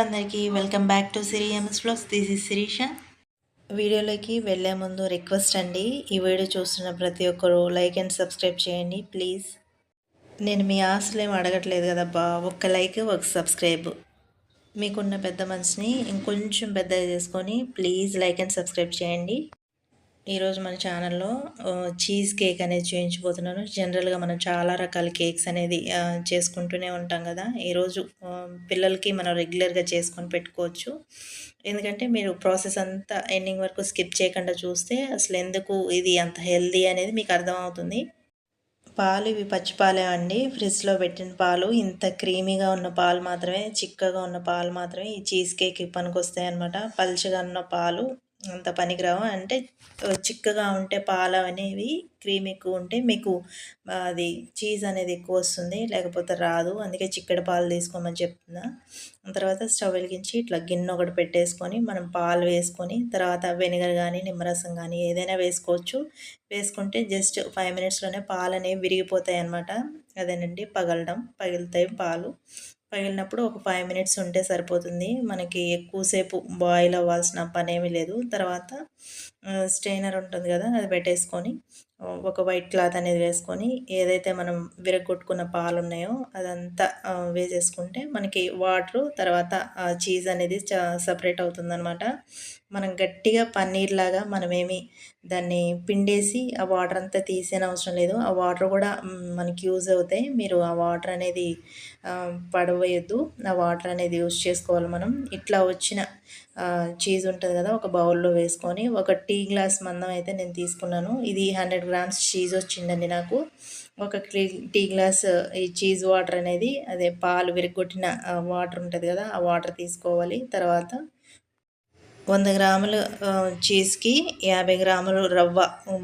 అందరికీ welcome back to Siri MS vlogs. This is Sirisha. వీడియోలోకి వెళ్ళే ముందు రిక్వెస్ట్ అండి. ఈ వీడియో చూస్తున్న ప్రతి ఒక్కరు లైక్ అండ్ సబ్స్క్రైబ్ చేయండి ప్లీజ్. నేను మీ ఆశలు ఏమి అడగట్లేదు కదబ్బా ఒక్క లైక్ ఒక సబ్స్క్రైబ్. మీకున్న పెద్ద మనసుని ఇంకొంచెం పెద్దగా చేసుకొని ప్లీజ్ లైక్ అండ్ సబ్స్క్రైబ్ చేయండి. ఈరోజు మన ఛానల్లో చీజ్ కేక్ అనేది చేయించబోతున్నాను. జనరల్గా మనం చాలా రకాల కేక్స్ అనేది చేసుకుంటూనే ఉంటాం కదా. ఈరోజు పిల్లలకి మనం రెగ్యులర్గా చేసుకొని పెట్టుకోవచ్చు. ఎందుకంటే మీరు ప్రాసెస్ అంతా ఎండింగ్ వరకు స్కిప్ చేయకుండా చూస్తే అసలు ఎందుకు ఇది అంత హెల్దీ అనేది మీకు అర్థమవుతుంది. పాలు ఇవి పచ్చి పాలే అండి. ఫ్రిడ్జ్లో పెట్టిన పాలు ఇంత క్రీమీగా ఉన్న పాలు మాత్రమే చిక్కగా ఉన్న పాలు మాత్రమే ఈ చీజ్ కేక్ పనికి వస్తాయి అనమాట పల్చగా ఉన్న పాలు అంత పనికిరావు. అంటే చిక్కగా ఉంటే పాలు అనేవి క్రీమ్ ఎక్కువ ఉంటే మీకు అది చీజ్ అనేది ఎక్కువ వస్తుంది లేకపోతే రాదు. అందుకే చిక్కడి పాలు తీసుకోమని చెప్తున్నా. తర్వాత స్టవ్ వెలిగించి ఇట్లా గిన్నె ఒకటి పెట్టేసుకొని మనం పాలు వేసుకొని తర్వాత వెనిగర్ కానీ నిమ్మరసం కానీ ఏదైనా వేసుకోవచ్చు. వేసుకుంటే జస్ట్ ఫైవ్ మినిట్స్లోనే పాలు అనేవి విరిగిపోతాయి అన్నమాట అదేనండి పగలడం పగిలితాయి పాలు. పగిలినప్పుడు ఒక ఫైవ్ మినిట్స్ ఉంటే సరిపోతుంది. మనకి ఎక్కువసేపు బాయిల్ అవ్వాల్సిన పని ఏమీ లేదు. తర్వాత స్ట్రైనర్ ఉంటుంది కదా అది పెట్టేసుకొని ఒక వైట్ క్లాత్ అనేది వేసుకొని ఏదైతే మనం విరగొట్టుకున్న పాలు ఉన్నాయో అదంతా వేసేసుకుంటే మనకి వాటర్ తర్వాత చీజ్ అనేది సపరేట్ అవుతుందనమాట మనం గట్టిగా పన్నీర్ లాగా మనమేమి దాన్ని పిండేసి ఆ వాటర్ అంతా తీసేన అవసరం లేదు. ఆ వాటర్ కూడా మనకి యూజ్ అవుతాయి. మీరు ఆ వాటర్ అనేది పడవేయద్దు. ఆ వాటర్ అనేది యూజ్ చేసుకోవాలి మనం. ఇట్లా వచ్చిన చీజ్ ఉంటుంది కదా ఒక బౌల్లో వేసుకొని ఒక టీ గ్లాస్ మందం అయితే నేను తీసుకున్నాను. ఇది హండ్రెడ్ గ్రామ్స్ చీజ్ వచ్చిందండి నాకు. ఒక టీ గ్లాస్ ఈ చీజ్ వాటర్ అనేది అదే పాలు విరగొట్టిన వాటర్ ఉంటుంది కదా ఆ వాటర్ తీసుకోవాలి. తర్వాత వంద గ్రాములు చీజ్కి యాభై గ్రాములు రవ్వ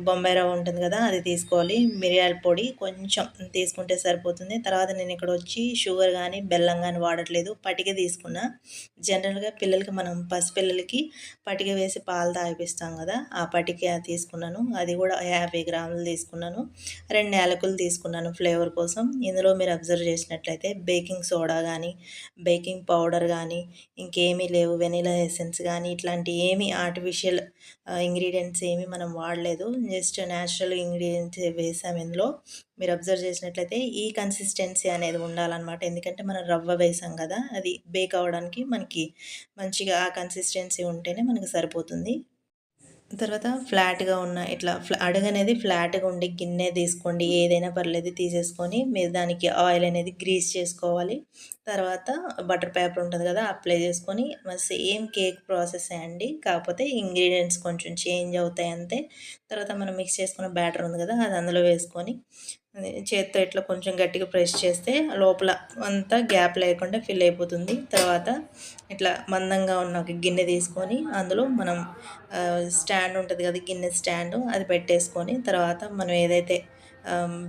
బొంబాయి రవ్వ ఉంటుంది కదా అది తీసుకోవాలి. మిరియాల పొడి కొంచెం తీసుకుంటే సరిపోతుంది. తర్వాత నేను ఇక్కడ వచ్చి షుగర్ కానీ బెల్లం కానీ వాడట్లేదు. పటిక తీసుకున్నా. జనరల్గా పిల్లలకి మనం పసిపిల్లలకి పటిక వేసి పాలు తాగిపిస్తాం కదా ఆ పటిక తీసుకున్నాను. అది కూడా యాభై గ్రాములు తీసుకున్నాను. రెండు యాలకులు తీసుకున్నాను ఫ్లేవర్ కోసం. ఇందులో మీరు అబ్జర్వ్ చేసినట్లయితే బేకింగ్ సోడా కానీ బేకింగ్ పౌడర్ కానీ ఇంకేమీ లేవు. వెనీలా ఎసెన్స్ కానీ ఇట్లా అలాంటి ఏమి ఆర్టిఫిషియల్ ఇంగ్రీడియంట్స్ ఏమి మనం వాడలేదు. జస్ట్ న్యాచురల్ ఇంగ్రీడియంట్స్ వేసాం ఇందులో. మీరు అబ్జర్వ్ చేసినట్లయితే ఈ కన్సిస్టెన్సీ అనేది ఉండాలన్నమాట. ఎందుకంటే మనం రవ్వ వేసాం కదా అది బేక్ అవ్వడానికి మనకి మంచిగా ఆ కన్సిస్టెన్సీ ఉంటేనే మనకి సరిపోతుంది. తర్వాత ఫ్లాట్గా ఉన్న ఇట్లా ఫ్లా అడుగు అనేది ఫ్లాట్గా ఉండి గిన్నె తీసుకోండి ఏదైనా పర్లేదు తీసేసుకొని మీరు దానికి ఆయిల్ అనేది గ్రీస్ చేసుకోవాలి. తర్వాత బటర్ పేపర్ ఉంటుంది కదా అప్లై చేసుకొని సేమ్ కేక్ ప్రాసెస్ అండి. కాకపోతే ఇంగ్రీడియంట్స్ కొంచెం చేంజ్ అవుతాయి అంతే. తర్వాత మనం మిక్స్ చేసుకున్న బ్యాటర్ ఉంది కదా అది అందులో వేసుకొని చేత్తో ఇట్లా కొంచెం గట్టిగా ప్రెస్ చేస్తే లోపల అంతా గ్యాప్ లేకుండా ఫిల్ అయిపోతుంది. తర్వాత ఇట్లా మందంగా ఉన్న ఒక గిన్నె తీసుకొని అందులో మనం స్టాండ్ ఉంటుంది కదా గిన్నె స్టాండ్ అది పెట్టేసుకొని తర్వాత మనం ఏదైతే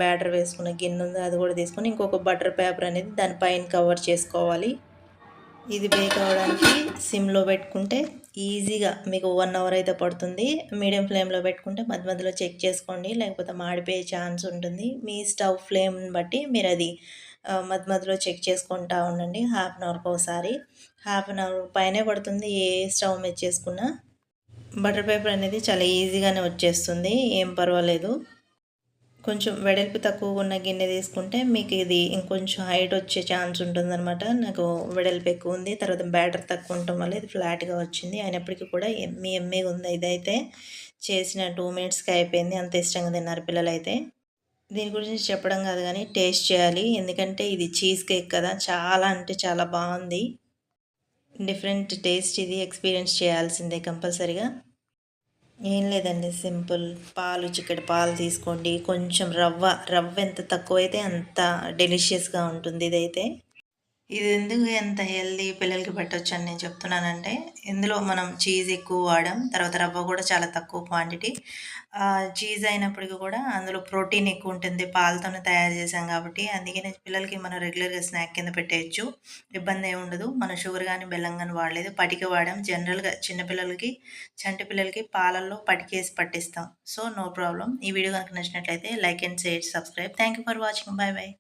బ్యాటర్ వేసుకున్న గిన్నె ఉందో అది కూడా తీసుకొని ఇంకొక బటర్ పేపర్ అనేది దానిపైన కవర్ చేసుకోవాలి. ఇది బేక్ అవ్వడానికి సిమ్లో పెట్టుకుంటే ఈజీగా మీకు వన్ అవర్ అయితే పడుతుంది. మీడియం ఫ్లేమ్లో పెట్టుకుంటే మధ్య మధ్యలో చెక్ చేసుకోండి. లేకపోతే మాడిపోయే ఛాన్స్ ఉంటుంది. మీ స్టవ్ ఫ్లేమ్ని బట్టి మీరు అది మధ్య మధ్యలో చెక్ చేసుకుంటా ఉండండి. హాఫ్ అన్ అవర్కి ఒకసారి. హాఫ్ అన్ అవర్ పైనే పడుతుంది. ఏ స్టవ్ మీద చేసుకున్నా బటర్ పేపర్ అనేది చాలా ఈజీగానే వచ్చేస్తుంది. ఏం పర్వాలేదు. కొంచెం వెడల్పు తక్కువ ఉన్న గిన్నె తీసుకుంటే మీకు ఇది ఇంకొంచెం హైట్ వచ్చే ఛాన్స్ ఉంటుందన్నమాట. నాకు వెడల్పు ఎక్కువ ఉంది తర్వాత బ్యాటర్ తక్కువ ఉండటం వల్ల ఇది ఫ్లాట్గా వచ్చింది. అయినప్పటికీ కూడా ఎమ్మి ఎమ్మిగా ఉంది ఇదైతే చేసిన టూ మినిట్స్కి అయిపోయింది. అంత ఇష్టంగా తిన్నారు పిల్లలు అయితే దీని గురించి చెప్పడం కాదు కానీ టేస్ట్ చేయాలి. ఎందుకంటే ఇది చీజ్ కేక్ కదా. చాలా అంటే చాలా బాగుంది. డిఫరెంట్ టేస్ట్ ఇది ఎక్స్పీరియన్స్ చేయాల్సిందే కంపల్సరీగా. ఏం లేదండి సింపుల్ పాలు చిక్కటి పాలు తీసుకోండి. కొంచెం రవ్వ రవ్వ ఎంత తక్కువైతే అంత డెలిషియస్గా ఉంటుంది ఇదైతే. ఇది ఎందుకు ఎంత హెల్దీ పిల్లలకి పెట్టవచ్చు అని నేను చెప్తున్నానంటే ఇందులో మనం చీజ్ ఎక్కువ వాడాం తర్వాత రవ్వ కూడా చాలా తక్కువ క్వాంటిటీ చీజ్ అయినప్పటికీ కూడా అందులో ప్రోటీన్ ఎక్కువ ఉంటుంది పాలతోనే తయారు చేసాం కాబట్టి. అందుకనే పిల్లలకి మనం రెగ్యులర్గా స్నాక్ కింద పెట్టేయచ్చు. ఇబ్బంది ఏమి ఉండదు. మన షుగర్ కానీ బెల్లం కానీ వాడలేదు. పటిక వాడాం. జనరల్గా చిన్నపిల్లలకి చంటి పిల్లలకి పాలల్లో పటికేసి పట్టిస్తాం. సో నో ప్రాబ్లం ఈ వీడియో కనుక నచ్చినట్లయితే like and share subscribe thank you for watching bye bye